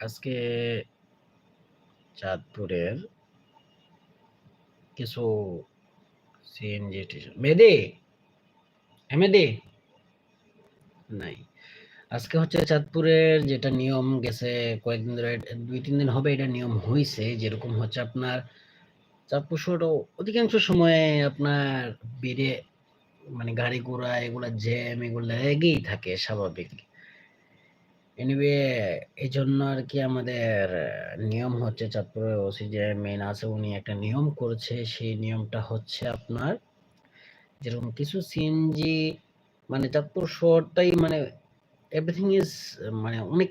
আজকে চাঁদপুরের কিছু সিএনজি স্টেশন মেদি নাই। আজকে হচ্ছে চাঁদপুরের যেটা নিয়ম গেছে কয়েকদিন ধরে, দুই তিন দিন হবে এটা নিয়ম হয়েছে যেরকম হচ্ছে আপনার চাঁদপুর শহর অধিকাংশ সময়ে আপনার বেড়ে মানে গাড়ি ঘোড়া, এগুলা জ্যাম এগুলো লেগেই থাকে স্বাভাবিক। এনিওয়ে এই জন্য আর কি আমাদের নিয়ম হচ্ছে চাঁদপুরের ওসি যে মেন আছে, উনি একটা নিয়ম করেছে, সেই নিয়মটা হচ্ছে আপনার যেরকম কিছু সিএনজি মানে চাঁদপুর শহরটাই মানে এভরিথিং ইজ মানে অনেক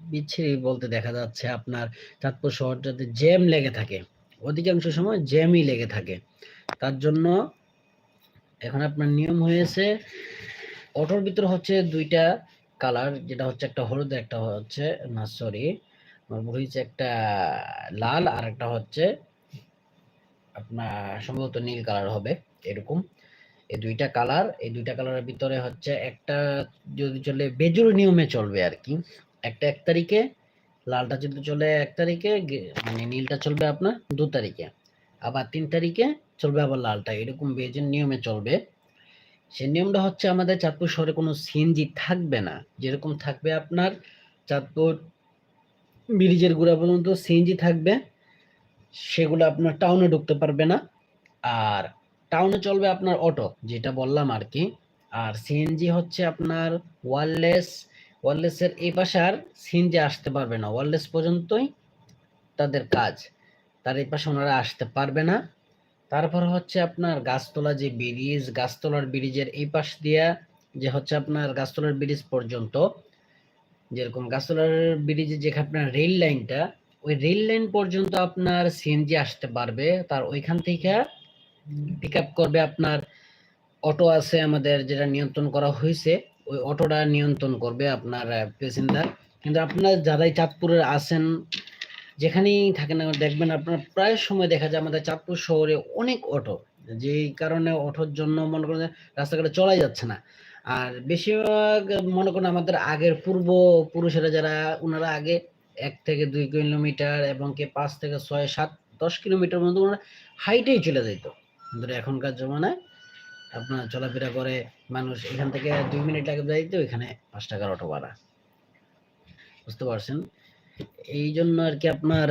বিচ্ছিরি বলতে দেখা যাচ্ছে আপনার চাঁদপুর শহরটাতে জ্যাম লেগে থাকে। অধিকাংশ সময় জ্যামই লেগে থাকে। তার জন্য এখন আপনার নিয়ম হয়েছে, অটোর ভিতরে হচ্ছে দুইটা কালার, যেটা হচ্ছে একটা হলুদ, একটা হচ্ছে, না সরি হয়েছে, একটা লাল আর একটা হচ্ছে আপনার সম্ভবত নীল কালার হবে, এরকম। এই দুইটা কালার, এই দুইটা কালারের ভিতরে হচ্ছে একটা যদি চলে বেজুর নিয়মে চলবে আর কি। একটা এক তারিখে লালটা যদি চলে এক তারিখে মানে নীলটা চলবে আপনার দু তারিখে। আবার তিন তারিখে চলবে আবার লালটা। এরকম বেজের নিয়মে চলবে। সেই নিয়মটা হচ্ছে আমাদের চাঁদপুর শহরে কোনো সিএনজি থাকবে না। যেরকম থাকবে আপনার চাঁদপুর ব্রিজের গোড়া পর্যন্ত সিএনজি থাকবে। সেগুলো আপনার টাউনে ঢুকতে পারবে না। আর টাউনে চলবে আপনার অটো যেটা বললাম আর কি। আর সিএনজি হচ্ছে আপনার ওয়ারলেস ওয়ারলেসের এই পাশে আর সিএনজি আসতে পারবে না, ওয়ারলেস পর্যন্তই তাদের কাজ। তার এই পাশে ওনারা আসতে পারবে না। তারপর হচ্ছে আপনার গাছতলা যে ব্রিজ গাছতলার ব্রিজের এই পাশ দিয়া যে হচ্ছে আপনার গাছতলার ব্রিজ পর্যন্ত, যেরকম গাছতলার ব্রিজে যেখানে আপনার রেল লাইনটা ওই রেল লাইন পর্যন্ত আপনার সিএনজি আসতে পারবে। তার ওইখান থেকে পিক আপ করবে আপনার অটো আছে আমাদের যেটা নিয়ন্ত্রণ করা হয়েছে। ওই অটোটা নিয়ন্ত্রণ করবে আপনার প্যাসেঞ্জার কিন্তু আপনার যারাই চাঁদপুরে আছেন, যেখানেই থাকেন দেখবেন আপনার প্রায় সময় দেখা যায় আমাদের চাঁদপুর শহরে অনেক অটো। যেই কারণে অটোর জন্য মনে করেন রাস্তাঘাটে চলাই যাচ্ছে না। আর বেশিরভাগ মনে করেন আমাদের আগের পূর্ব পুরুষেরা যারা ওনারা আগে এক থেকে দুই কিলোমিটার এবং কি পাঁচ থেকে ছয়, সাত, দশ কিলোমিটার মধ্যে ওনারা হাইটেই চলে যেত কিন্তু এখনকার জমানায় আপনার চলাফেরা করে, মানুষ এখান থেকে দুই মিনিট লাগে যাইতে, ওইখানে পাঁচ টাকার অটো ভাড়া। বুঝতে পারছেন? এই জন্য আর কি আপনার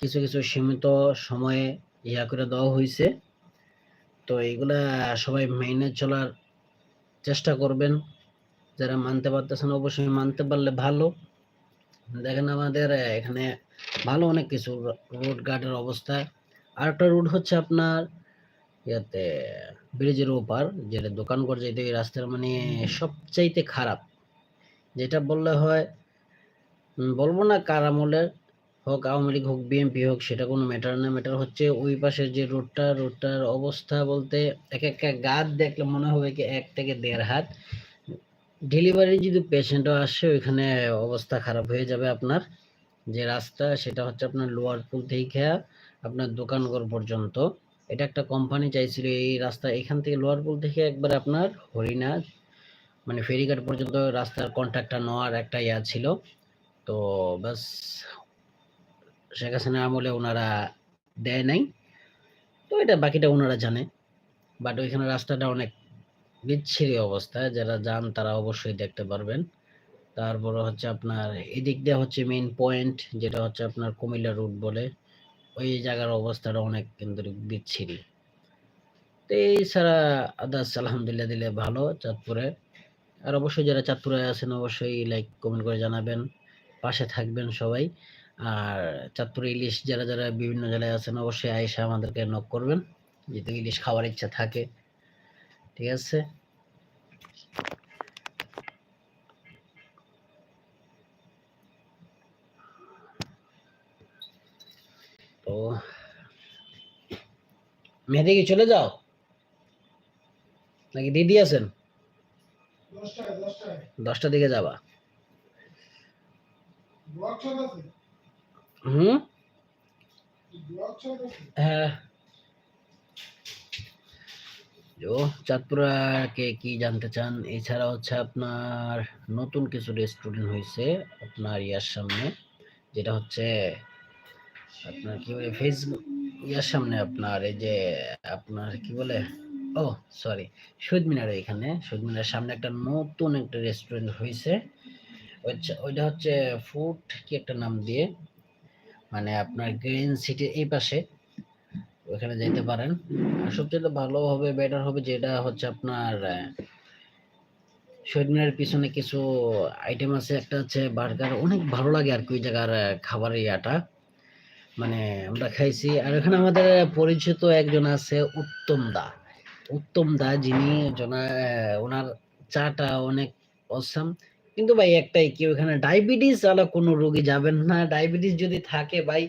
কিছু কিছু সীমিত সময়ে ইয়া করে দেওয়া হয়েছে তো এইগুলা সবাই মেনে চলার চেষ্টা করবেন। যারা মানতে পারতেছেন, অবশ্যই মানতে পারলে ভালো। দেখেন আমাদের এখানে ভালো অনেক কিছু, রোড গার্ডের অবস্থা। আর একটা রোড হচ্ছে আপনার, ইয়াতে ব্রিজের ওপার যেটা দোকান করে যেতে এই রাস্তার মানে সবচাইতে খারাপ। যেটা বললে হয় বলব না কার আমলের হোক আওয়ামী লীগ হোক বিএনপি হোক সেটা কোনো ম্যাটার না। ম্যাটার হচ্ছে ওই পাশের যে রোডটা রোডটার অবস্থা বলতে এক একটা গাছ দেখলে মনে হবে কি এক থেকে দেড় হাত। ডেলিভারি যদি পেশেন্টও আসে ওইখানে অবস্থা খারাপ হয়ে যাবে আপনার। যে রাস্তা সেটা হচ্ছে আপনার লোয়ার পুল থেকে আপনার দোকানঘর পর্যন্ত। এটা একটা কোম্পানি চাইছিল এই রাস্তা, এখান থেকে লোয়ার পুল থেকে একবার আপনার হরিণা মানে ফেরিঘাট পর্যন্ত রাস্তার কন্ট্রাক্টটা নেওয়ার একটা ইয়া ছিল। তো বাস শেখ হাসিনার আমলে ওনারা দেয় নাই। তো এটা বাকিটা ওনারা জানে। বাট ওইখানে রাস্তাটা অনেক বিচ্ছিরি অবস্থা, যারা যান তারা অবশ্যই দেখতে পারবেন। তারপর হচ্ছে আপনার এদিক দিয়ে হচ্ছে মেইন পয়েন্ট যেটা হচ্ছে আপনার কুমিল্লা রুট বলে। ওই জায়গার অবস্থাটা অনেক কিন্তু বিচ্ছিরি। তো এই ছাড়া আদার্স আলহামদুলিল্লাহ দিলে ভালো চাঁদপুরে। আর অবশ্যই যারা চাঁদপুরে আছেন অবশ্যই লাইক কমেন্ট করে জানাবেন। পাশে থাকবেন সবাই। আর চাঁদপুর ইলিশ যারা যারা বিভিন্ন জেলায় আছেন অবশ্যই আয়েশা আমাদেরকে নক করবেন। যেহেতু ইলিশ খাওয়ার ইচ্ছা থাকে। ঠিক আছে তো মেহেদি কি চলে যাও? নাকি দিদি আছেন? দশটার দিকে যাবা। হুম? হ্যাঁ। ও চাঁদপুরাকে কি জানতে চান? এছাড়া হচ্ছে আপনার নতুন কিছু রেস্টুরেন্ট হয়েছে আপনার ইয়ার সামনে, যেটা হচ্ছে আপনার কি বলে ফেসবুক ইয়ার সামনে আপনার এই যে আপনার কি বলে, ও সরি শহীদ মিনার এখানে শহীদ মিনার সামনে একটা নতুন একটা রেস্টুরেন্ট হয়েছে ওইটা- হচ্ছে ফুড কি একটা নাম দিয়ে মানে আপনার গ্রিন সিটির এই পাশে, ওখানে যেতে পারেন। আর সবচেয়ে ভালো হবে বেটার হবে যেটা হচ্ছে আপনার শহীদ মিনারের পিছনে কিছু আইটেম আছে, একটা হচ্ছে বার্গার অনেক ভালো লাগে আর কি ওই জায়গার খাবারের ইয়াটা। মানে আমরা খাইছি। আর এখানে আমাদের পরিচিত একজন আছে উত্তম দা। উত্তম দা যিনি ওনার চাটা অনেক অসাম কিন্তু ভাই একটাই কি ওখানে ডায়াবেটিস আলা কোনো রোগী যাবেন না। ডায়াবেটিস যদি থাকে ভাই,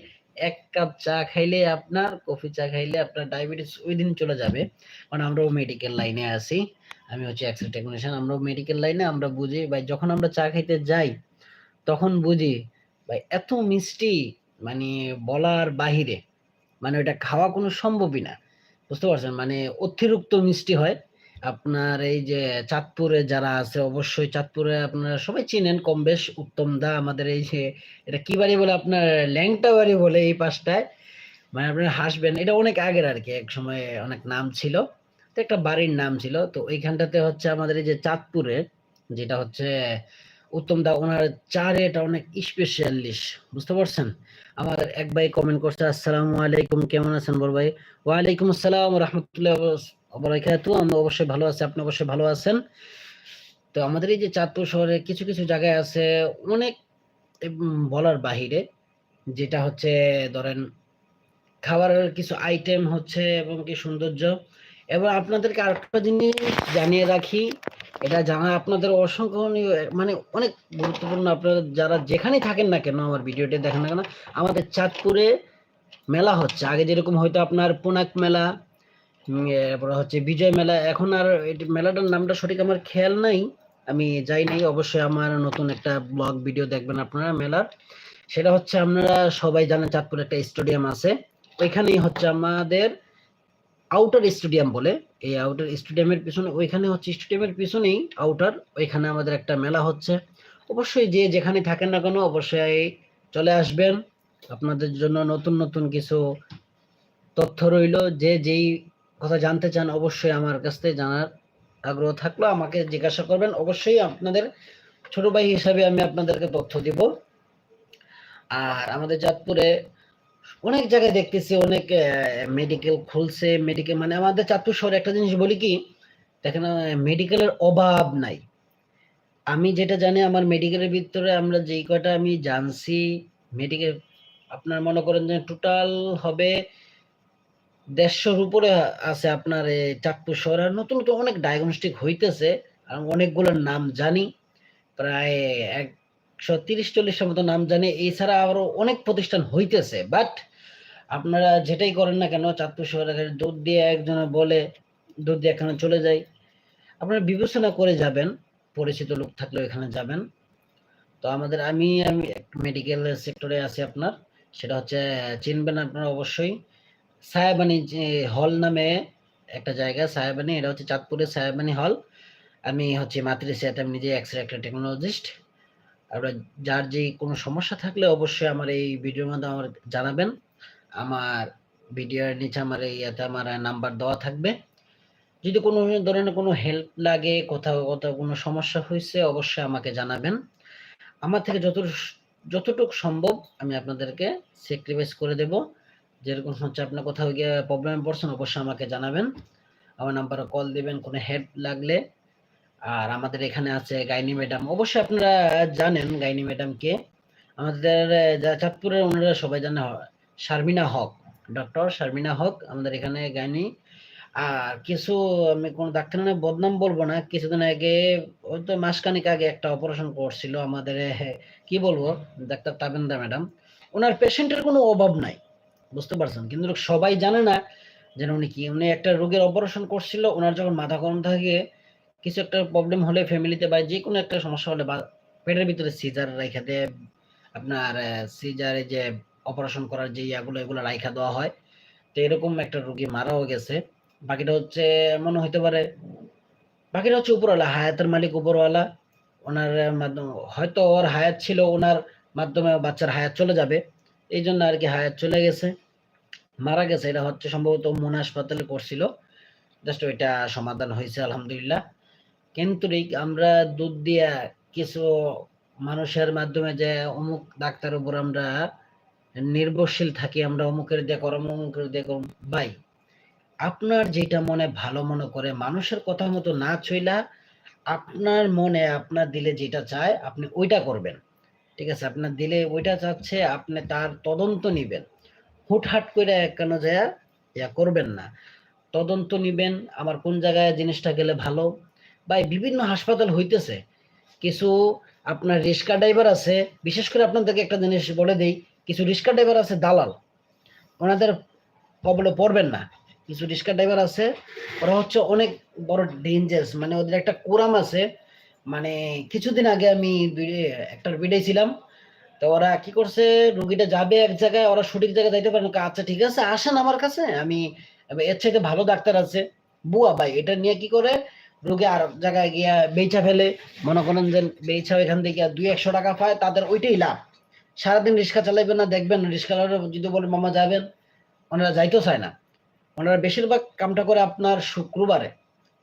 এক কাপ চা খাইলে আপনার, কফি চা খাইলে আপনার ডায়াবেটিস ওই দিন চলে যাবে। কারণ আমরাও মেডিকেল লাইনে আছি। আমি হচ্ছে এক্সরে টেকনিশিয়ান আমরাও মেডিকেল লাইনে আমরা বুঝি। ভাই যখন আমরা চা খাইতে যাই, তখন বুঝি, ভাই এত মিষ্টি মানে বলার বাহিরে মানে ওটা খাওয়া কোনো সম্ভবই না। বুঝতে পারছেন? মানে অতিরিক্ত মিষ্টি হয়। আপনার এই যে চাঁদপুরে যারা আছে, অবশ্যই চাঁদপুরে আপনারা সবাই চিনেন কম বেশ, উত্তম দা আমাদের এই যে, এটা কি বাড়ি বলে আপনার? ল্যাংটা বাড়ি বলে এই পাশটায়। মানে আপনারা হাসবেন, এটা অনেক আগের আর কি এক সময় অনেক নাম ছিল। তো একটা বাড়ির নাম ছিল। তো ওইখানটাতে হচ্ছে আমাদের এই যে চাঁদপুরে, যেটা হচ্ছে উত্তম দা, ওনার চা রেট অনেক স্পেশালিশ বুঝতে পারছেন? আমার এক ভাই কমেন্ট করছে, আসসালামু আলাইকুম, কেমন আছেন বড় ভাই? ওয়ালাইকুম আসসালাম রহমতুল্লাহ আমরা অবশ্যই ভালো আছি, আপনি অবশ্যই ভালো আছেন? তো আমাদের এই যে চাঁদপুর শহরে কিছু কিছু জায়গায় আছে অনেক বলার বাহিরে, যেটা হচ্ছে, ধরেন, খাবারের কিছু আইটেম হচ্ছে এবং কি সৌন্দর্য। এবং আপনাদেরকে আরেকটা জিনিস জানিয়ে রাখি এটা জানা আপনাদের অসংখ্যনীয় মানে অনেক গুরুত্বপূর্ণ। আপনারা যারা যেখানেই থাকেন না কেন আমার ভিডিওটি দেখেন না কেন, আমাদের চাঁদপুরে মেলা হচ্ছে। আগে যেরকম হয়তো আপনার পুনাক মেলা এরপরে হচ্ছে বিজয় মেলা। এখন আর মেলাটার নামটা সঠিক আমার খেয়াল নাই। আমি যাই নাই, অবশ্যই আমার নতুন একটা ব্লগ ভিডিও দেখবেন আপনারা মেলার। সেটা হচ্ছে আপনারা সবাই জানেন চাঁদপুরে একটা স্টেডিয়াম আছে। ওইখানেই হচ্ছে আমাদের আউটার স্টেডিয়াম বলে, এই আউটার স্টেডিয়ামের পিছনে, ওইখানে হচ্ছে স্টেডিয়ামের পিছনেই আউটার ওইখানে আমাদের একটা মেলা হচ্ছে। অবশ্যই যে যেখানে থাকেন না কেন অবশ্যই চলে আসবেন। আপনাদের জন্য নতুন নতুন কিছু তথ্য রইল। যে যেই কথা জানতে চান অবশ্যই আমার কাছ থেকে জানার আগ্রহ থাকল, আমাকে জিজ্ঞাসা করবেন। অবশ্যই আপনাদের ছোট ভাই হিসাবে আমি আপনাদেরকে তথ্য দিব। আর আমাদের চাঁদপুরে অনেক জায়গায় দেখতেছি, অনেক মেডিকেল খুলছে মেডিকেল মানে আমাদের চাঁদপুর শহরে একটা জিনিস বলি কি, দেখেন মেডিকেলের অভাব নাই। আমি যেটা জানি, আমার মেডিকেলের ভিতরে আমরা যেই কয়টা আমি জানছি মেডিকেল আপনার মনে করেন যে টোটাল হবে দেড়শোর উপরে আছে আপনার চাঁদপুর শহরে। নতুন নতুন অনেক ডায়াগনস্টিক হইতেছে, আর অনেকগুলোর নাম জানি। প্রায় একশো তিরিশ চল্লিশের মতো নাম জানি, এছাড়া আরও অনেক প্রতিষ্ঠান হইতেছে বাট আপনারা যেটাই করেন না কেন, চাঁদপুর শহরে খালি দুধ দিয়ে একজনে বলে, দুধ দিয়ে এখানে চলে যাই। আপনারা বিবেচনা করে যাবেন, পরিচিত লোক থাকলে এখানে যাবেন। তো আমাদের, আমি আমি মেডিকেল সেক্টরে আছি আপনার, সেটা হচ্ছে, চিনবেন আপনারা অবশ্যই। সায়াবানি যে হল নামে একটা জায়গা সায়াবানি এটা হচ্ছে চাঁদপুরের সায়াবানি হল আমি হচ্ছে মাতৃসিয়াত আমি নিজে এক্স রে একটা টেকনোলজিস্ট আপনার যার যে কোনো সমস্যা থাকলে অবশ্যই আমার এই ভিডিওর মধ্যে আমার জানাবেন। আমার ভিডিওর নিচে আমার এই ইয়াতে আমার নাম্বার দেওয়া থাকবে। যদি কোনো ধরনের কোনো হেল্প লাগে, কোথাও কোথাও কোনো সমস্যা হয়েছে, অবশ্যই আমাকে জানাবেন। আমার থেকে যত যতটুকু সম্ভব আমি আপনাদেরকে স্যাক্রিফাইস করে দেব। যেরকম হচ্ছে আপনার কোথাও গিয়ে প্রবলেমে পড়ছেন, অবশ্যই আমাকে জানাবেন। আমার নাম্বারে কল দিবেন, কোনো হেল্প লাগলে। আর আমাদের এখানে আছে গাইনি ম্যাডাম। অবশ্যই আপনারা জানেন গাইনি ম্যাডাম কে আমাদের চাঁদপুরের ওনারা সবাই জানে, শারমিনা হক ডক্টর শারমিনা হক, আমাদের এখানে গাইনি। আর কিছু, আমি কোনো ডাক্তার নামে বদনাম বলব না, কিছুদিন আগে, ওই তো মাসখানিক আগে একটা অপারেশন করছিল আমাদের কি বলব, ডাক্তার তাবেন্দা ম্যাডাম। ওনার পেশেন্টের কোনো অভাব নাই, বুঝতে পারছেন? কিন্তু সবাই জানে না যেন উনি কি, উনি একটা রোগের অপারেশন করছিল, ওনার যখন মাথা গরম থাকে কিছু একটা প্রবলেম হলে ফ্যামিলিতে বা যে কোনো একটা সমস্যা হলে বা পেটের ভিতরে সিজার রাইখা দেয়, আপনার সিজারে যে অপারেশন করার যে ইয়াগুলো, এগুলো রাইখা দেওয়া হয়। তো এরকম একটা রুগী মারাও গেছে। বাকিটা হচ্ছে মনে হইতে পারে, বাকিটা হচ্ছে উপরওয়ালা, হায়াতের মালিক উপরওয়ালা। ওনার মাধ্যমে, হয়তো ওর হায়াত ছিল, ওনার মাধ্যমে বাচ্চার হায়াত চলে যাবে। এই জন্য আর কি হায়াত চলে গেছে। মারা গেছে। এটা হচ্ছে সম্ভবত মনে হাসপাতালে করছিল। জাস্ট ওইটা সমাধান হয়েছে, আলহামদুলিল্লাহ। কিন্তু আমরা দুধ দিয়া কিছু মানুষের মাধ্যমে যে অমুক ডাক্তার উপর আমরা নির্ভরশীল থাকি, আমরা অমুকের দিয়ে করম, অমুকের দিয়ে করম। ভাই, আপনার যেটা মনে ভালো মনে করে, মানুষের কথা মতো না চইলা আপনার মনে আপনার দিলে যেটা চায়, আপনি ওইটা করবেন। ঠিক আছে, আপনার দিলে ওইটা চাচ্ছে, আপনি তার তদন্ত নিবেন। হুটহাট করে কেন যায় ইয়া করবেন না। তদন্ত নিবেন, আমার কোন জায়গায় জিনিসটা গেলে ভালো বা বিভিন্ন হাসপাতাল হইতেছে। কিছু আপনার রিক্সা ড্রাইভার আছে, বিশেষ করে আপনাদেরকে একটা জিনিস বলে দেই, কিছু রিক্সা ড্রাইভার আছে দালাল। ওনাদের কবলে পড়বেন না। কিছু রিক্সা ড্রাইভার আছে, ওরা হচ্ছে অনেক বড় ডেঞ্জারাস মানে ওদের একটা কোরাম আছে। মানে কিছুদিন আগে আমি একটা ভিডিও ছিলাম, তো ওরা কি করছে, রুগীটা যাবে এক জায়গায়, ওরা সঠিক জায়গায় যাইতে পারে আচ্ছা ঠিক আছে, আসেন আমার কাছে। আমি এর চাইতে ভালো ডাক্তার আছে। বুয়া ভাই, এটা নিয়ে কি করে রোগী আর জায়গায় গিয়া বেচা ফেলে। মনে করেন যে বেচা এখান থেকে দুই একশো টাকা পায়, তাদের ওইটাই লাভ। সারাদিন রিক্সা চালাইবেন না, দেখবেন রিক্সা যদি বলে, মামা, যাবেন। ওনারা যাইতেও চায় না। ওনারা বেশিরভাগ কামটা করে আপনার শুক্রবারে।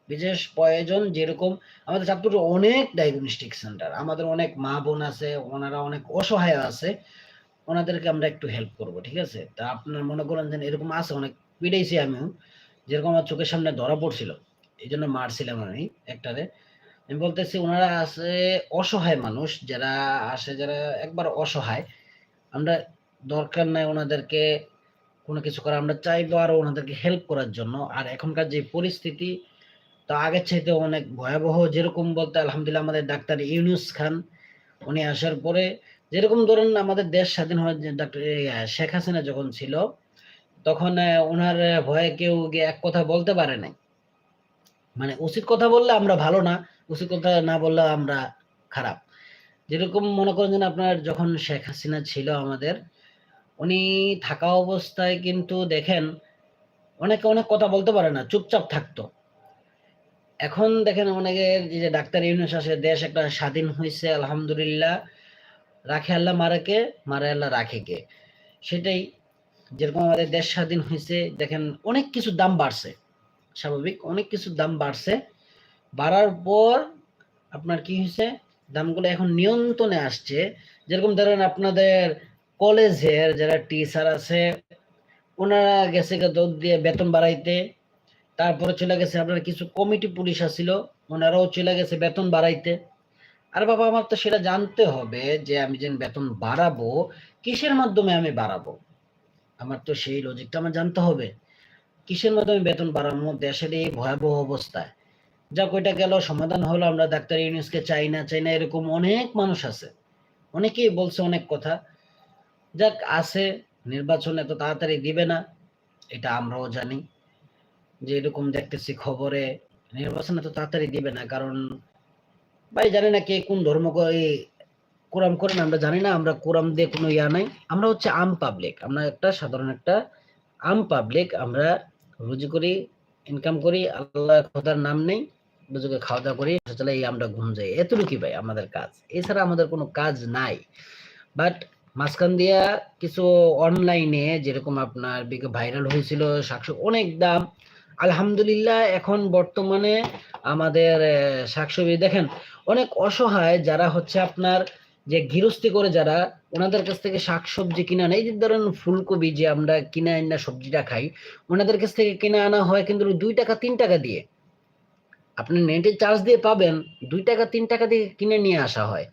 বিশেষ প্রয়োজন যেরকম, আমাদের চাঁদপুরে অনেক ডায়াগনস্টিক সেন্টার আমাদের অনেক মা বোন আছে, ওনারা অনেক অসহায় আছে। ওনাদেরকে আমরা একটু হেল্প করব, ঠিক আছে? তা আপনার মনে করেন যে এরকম আছে, অনেক পিড়াইছি আমিও। যেরকম আমার চোখের সামনে ধরা পড়ছিল। এই জন্য মারছিলাম আমি একটারে। আমি বলতেছি, ওনারা আছে অসহায় মানুষ, যারা আসে, যারা একবার অসহায়। আমরা দরকার নাই ওনাদেরকে কোনো কিছু করা আমরা চাইব আরও ওনাদেরকে হেল্প করার জন্য। আর এখনকার যে পরিস্থিতি, তো আগের চাইতে অনেক ভয়াবহ। যেরকম বলতে আলহামদুলিল্লাহ আমাদের ডাক্তার ইউনুস খান, উনি আসার পরে যেরকম ধরুন আমাদের দেশ স্বাধীন যে ডাক্তার শেখ হাসিনা যখন ছিল, তখন ওনার ভয়ে কেউ গিয়ে এক কথা বলতে পারে নাই। মানে উচিত কথা বললে আমরা ভালো না, উচিত কথা না বললে আমরা খারাপ। যেরকম মনে করেন যেন আপনার যখন শেখ হাসিনা ছিল আমাদের, উনি থাকা অবস্থায় কিন্তু দেখেন অনেকে অনেক কথা বলতে পারে না, চুপচাপ থাকতো। এখন দেখেন অনেকের যে ডাক্তার ইউনুস আসে দেশ একটা স্বাধীন হয়েছে আলহামদুলিল্লাহ, রাখে আল্লাহ মারাকে মারে আল্লাহ রাখে কে? সেটাই, যেরকম আমাদের দেশ স্বাধীন হয়েছে দেখেন অনেক কিছু দাম বাড়ছে। স্বাভাবিক, অনেক কিছু দাম বাড়ছে। বাড়ার পর আপনার কি হয়েছে? দামগুলো এখন নিয়ন্ত্রণে আসছে। যেরকম ধরেন আপনাদের কলেজের যারা টিচার আছে, ওনারা গেছে দৌড় দিয়ে বেতন বাড়াইতে। তারপরে চলে গেছে আপনার কিছু কমিটি পুলিশ আসছিল ওনারাও চলে গেছে বেতন বাড়াইতে। আর বাবা, আমার তো সেটা জানতে হবে যে আমি যে বেতন বাড়াবো, কিসের মাধ্যমে আমি বাড়াবো? আমার তো সেই লজিকটা আমার জানতে হবে। কিসের মাধ্যমে বেতন বাড়ানো দেশের এই ভয়াবহ অবস্থায়? যা কইটা গেল, সমাধান হলো, আমরা ডাক্তার ইউনিসকে চাই না চাই না, এরকম অনেক মানুষ আছে। অনেকেই বলছে অনেক কথা। যাক, আছে, নির্বাচন এত তাড়াতাড়ি দিবে না, এটা আমরাও জানি। যে এরকম দেখতেছি খবরে, নির্বাচন এত তাড়াতাড়ি দিবে না, কারণ ভাই জানি না কে কোন ধর্ম করে কোরআন করেন আমরা জানি না, আমরা কোরআন দিয়ে কোনো ইয়া নাই। আমরা হচ্ছে আম পাবলিক আমরা একটা সাধারণ একটা আম পাবলিক আমরা রুজি করি ইনকাম করি, আল্লাহ খোদার নাম নেই রুজি করে খাওয়া দাওয়া করি চলে এই আমরা ঘুম যাই এতটুকুই ভাই আমাদের কাজ। এছাড়া আমাদের কোনো কাজ নাই। বাট মাঝখান দিয়া কিছু অনলাইনে যেরকম আপনার ভাইরাল হয়েছিল শাকসবজি অনেক দাম। আলহামদুলিল্লাহ, এখন বর্তমানে আমাদের শাকসবজি দেখেন, অনেক অসহায় যারা হচ্ছে আপনার যে গৃহস্থী করে যারা, ওনাদের কাছ থেকে শাকসবজি কিনে আনে। এই যে ধরেন ফুলকপি যে আমরা কিনে আনা সবজিটা খাই, ওনাদের কাছ থেকে কিনে আনা হয় কিন্তু দুই টাকা, তিন টাকা দিয়ে। আপনি নেটে চার্জ দিয়ে পাবেন, দুই টাকা, তিন টাকা দিয়ে কিনে নিয়ে আসা হয়।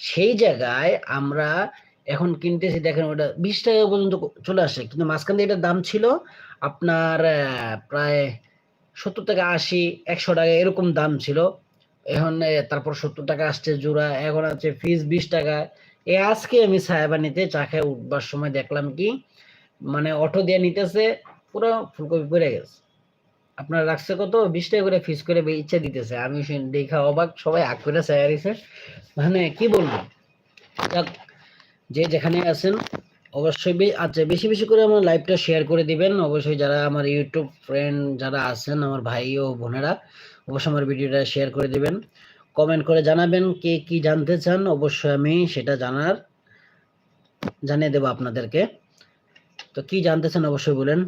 সেই জায়গায় আমরা এখন কিনতেছি, দেখেন ওটা বিশ টাকা পর্যন্ত চলে আসে, কিন্তু মাঝখান দিয়ে এটার দাম ছিল আপনার প্রায় সত্তর টাকা আশি, একশো টাকা এরকম দাম ছিল। এখন তারপর সত্তর টাকা আসছে জোড়া, এখন আছে ফিস বিশ টাকা। এ, আজকে আমি সাহেবানিতে চা খেয়ে উঠবার সময় দেখলাম কি মানে অটো দিয়ে নিতেছে, পুরো ফুলকপি পড়ে গেছে। আপনার রাখছে কত? বিশ টাকা করে ফিস করে ইচ্ছা দিতেছে। আমি দেখা অবাক, সবাই আগ করে চাইয়ারিছে মানে কি বলব? যে যেখানে আছেন, অবশ্যই আচ্ছা বেশি বেশি করে আমার লাইভটা শেয়ার করে দিবেন। অবশ্যই যারা আমার ইউটিউব ফ্রেন্ড যারা আছেন, আমার ভাই ও বোনেরা অবশ্যই আমার ভিডিওটা শেয়ার করে দিবেন। কমেন্ট করে জানাবেন কে কি জানতে চান, অবশ্যই আমি সেটা জানার, জানিয়ে দেবো আপনাদেরকে। তো কি জানতে চান অবশ্যই বলেন।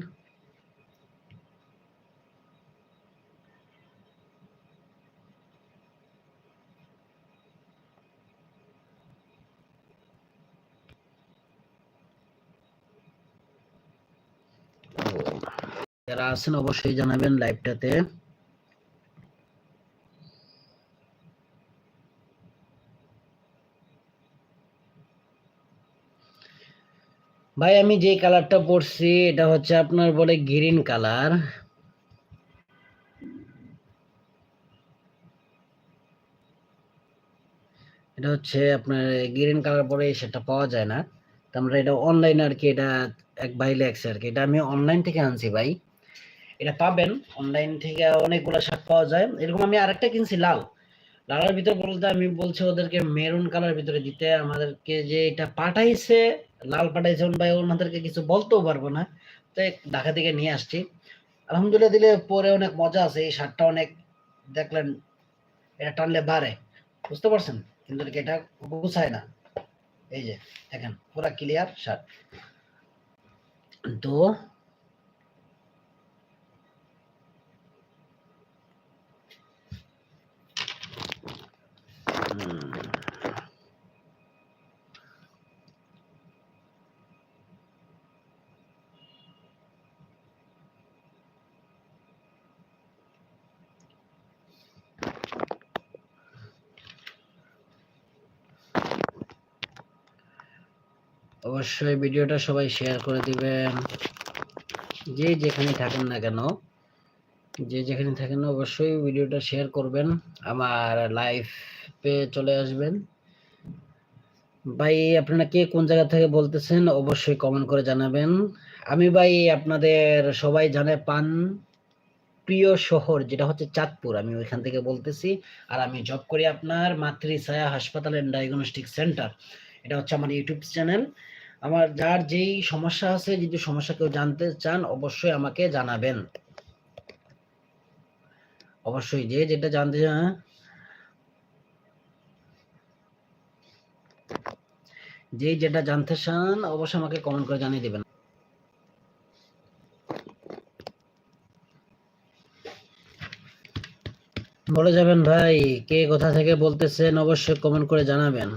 যারা আছেন অবশ্যই জানাবেন লাইভটাতে ভাই, আমি যে কালারটা পরছি, এটা হচ্ছে আপনার বলে গ্রিন কালার। এটা হচ্ছে আপনার গ্রিন কালার পরে সেটা পাওয়া যায় না। তো আমরা এটা অনলাইন আর কি, এটা এক ভাই লেগছে আর কি। এটা আমি অনলাইন থেকে আনছি ভাই। এটা পাবেন অনলাইন থেকে অনেকগুলো শার্ট পাওয়া যায়। এরকম আমি আরেকটা কিনছি, লাল। লালের ভিতরে বলতে আমি বলছি ওদেরকে মেরুন কালার ভিতরে দিতে। আমাদেরকে যে এটা পাঠাইছে লাল পাঠাইছে ভাই ওনাদেরকে কিছু বলতেও পারব না। তো ঢাকা থেকে নিয়ে আসছি। আলহামদুলিল্লাহ দিলে পরে অনেক মজা আছে, এই শার্টটা অনেক দেখলেন, এটা টানলে বাড়ে। বুঝতে পারছেন? কিন্তু এটা গুছায় না। এই যে, দেখেন, পুরা ক্লিয়ার শার্ট। তো অবশ্যই ভিডিওটা সবাই শেয়ার করে দিবেন। যে যেখানে থাকেন না কেন, যে যেখানে থাকেন অবশ্যই ভিডিওটা শেয়ার করবেন, আমার লাইভে চলে আসবেন। ভাই, আপনারা কে কোন জায়গা থেকে বলতেছেন, অবশ্যই কমেন্ট করে জানাবেন। আমি ভাই, আপনাদের সবাই জানে পান প্রিয় শহর, যেটা হচ্ছে চাঁদপুর। আমি ওইখান থেকে বলতেছি, আর আমি জব করি আপনার মাতৃছায়া হাসপাতাল এন্ড ডায়াগনস্টিক সেন্টার এটা হচ্ছে আমার ইউটিউব চ্যানেল আমার যার যেই সমস্যা আছে, যদি সমস্যা কেউ জানতে চান, অবশ্যই আমাকে জানাবেন। অবশ্যই যে যেটা জানতে চান যে যেটা জানতে চান, অবশ্যই আমাকে কমেন্ট করে জানিয়ে দেবেন। বলে যাবেন ভাই, কে কোথা থেকে বলতেছেন, অবশ্যই কমেন্ট করে জানাবেন।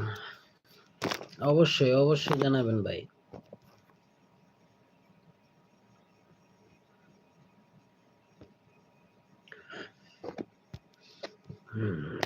অবশ্যই অবশ্যই জানাবেন ভাই। হুম।